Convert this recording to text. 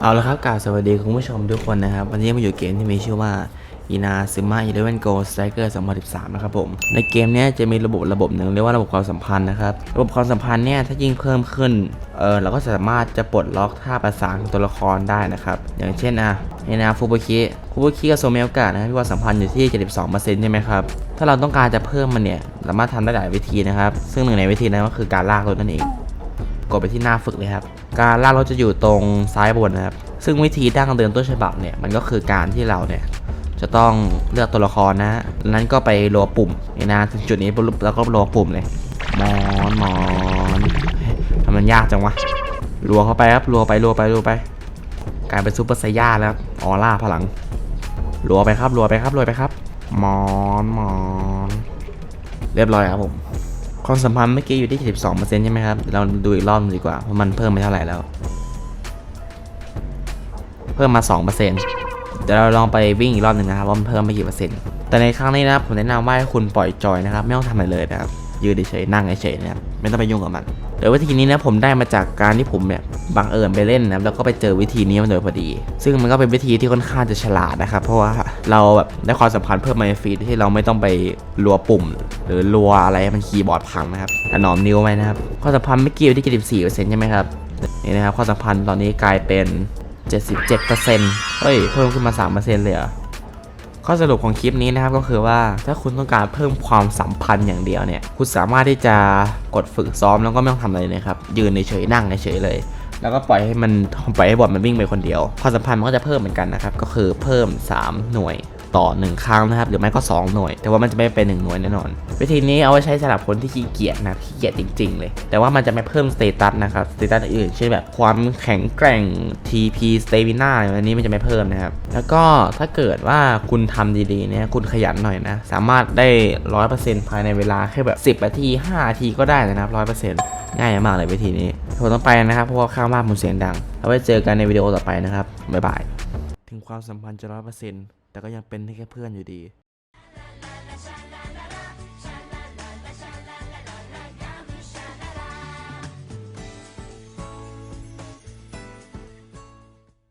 เอาละครับกล่าวสวัสดีคุณผู้ชมทุกคนนะครับ วันนี้มาอยู่เกมที่มีชื่อว่าอีนาซึมาอีเลเวนโกสไตรเกอร์2013 นะครับผม ในเกมนี้จะมีระบบระบบหนึ่งเรียกว่าระบบความสัมพันธ์นะครับ ระบบความสัมพันธ์เนี่ยถ้ายิ่งเพิ่มขึ้น เออเราก็สามารถจะปลดล็อกท่าประสานของตัวละครได้นะครับ อย่างเช่นอะในนาฟูบุคิฟูบุคิกับโซเมลกะนะครับมีความสัมพันธ์อยู่ที่ 72%ใช่ไหมครับ ถ้าเราต้องการจะเพิ่มมันเนี่ย สามารถทำได้หลายวิธีนะครับ ซึ่งหนึ่งในวิธีนั้นก็คือการลากรถนั่นเอง กดไปที่หน้าฝึกเลยครับ การลากรถจะอยู่ตรงซ้ายบนนะครับ ซึ่งวิธีดั้งเดิมต้นฉบับเนี่ยมันก็คือการที่เราเนี่ยจะต้องเลือกตัวละครนะนั้นก็ไปรัวปุ่มนี่นะถึงจุดนี้แล้วก็รัวปุ่มเลยมอนมอนทำมันยากจังวะรัวเข้าไปครับรัวไปรัวไปรัวไป กลายเป็นซูเปอร์ไซย่าแล้วออร่าพลังรัวไปครับรัวไปครับรัวไปครับมอนมอนเรียบร้อยครับผม ความสัมพันธ์เมื่อกี้อยู่ที่ 72%ใช่ไหมครับ เราดูอีกรอบหนึ่งดีกว่าเพราะมันเพิ่มไปเท่าไหร่แล้ว เพิ่มมา 2%เดี๋ยวเราลองไปวิ่งอีกรอบหนึ่งนะครับว่ามันเพิ่มไปกี่เปอร์เซ็นต์ แต่ในครั้งนี้นะครับผมแนะนำว่าให้คุณปล่อยจอยนะครับ ไม่ต้องทำอะไรเลยนะครับ ยืนเฉยๆนั่งเฉยๆนะครับ ไม่ต้องไปยุ่งกับมัน เดี๋ยวิธีนี้นะผมได้มาจากการที่ผมเนี่ยบังเอิญไปเล่นนะแล้วก็ไปเจอวิธีนี้มาโดยพอดี ซึ่งมันก็เป็นวิธีที่ค่อนข้างจะฉลาดนะครับเพราะว่าเราแบบได้ความสัมพันธ์เพิ่มมาในฟีดที่เราไม่ต้องไปรัวปุ่ม หรือรัวอะไรให้มันคีย์บอร์ดพังนะครับถนอมนิ้วไว้นะครับความสัมพันธ์เมื่อกี้อยู่ที่ 74%ใช่ไหมครับนี่นะครับความสัมพันธ์ตอนนี้กลายเป็น 77%เฮ้ยเพิ่มขึ้นมา 3%เลยเหรอ ข้อสรุปของคลิปนี้นะครับก็คือว่าถ้าคุณต้องการเพิ่มความสัมพันธ์อย่างเดียวเนี่ย คุณสามารถที่จะกดฝึกซ้อมแล้วก็ไม่ต้องทำอะไรเลยนะครับ ยืนเฉยนั่งเฉยเลย แล้วก็ปล่อยให้มันปล่อยให้บอทมันวิ่งไปคนเดียวความสัมพันธ์มันก็จะเพิ่มเหมือนกันนะครับก็คือเพิ่ม 3 หน่วย ต่อ 1 ครั้งนะครับหรือไม่ก็ 2 หน่วย แต่ว่ามันจะไม่เป็น 1 หน่วยแน่นอน วิธีนี้เอาไว้ใช้สำหรับคนที่ขี้เกียจนะขี้เกียจจริง ๆ เลย แต่ว่ามันจะไม่เพิ่มสเตตัสนะครับสเตตัสอื่นเช่นแบบความแข็งแกร่ง TP Stamina อันนี้มันจะไม่เพิ่มนะครับแล้วก็ถ้าเกิดว่าคุณทำดีๆเนี่ยคุณขยันหน่อยนะสามารถได้100%ภายในเวลาแค่แบบ10นาที5นาทีก็ได้นะครับ100%ง่ายมากเลยวิธีนี้ผมต้องไปนะครับเพราะว่าข้างบ้านผมเสียงดัง เอาไว้เจอกันในวิดีโอต่อไปนะครับบ๊ายบาย ถึงความสัมพันธ์จะ100% แต่ก็ยังเป็นแค่เพื่อนอยู่ดี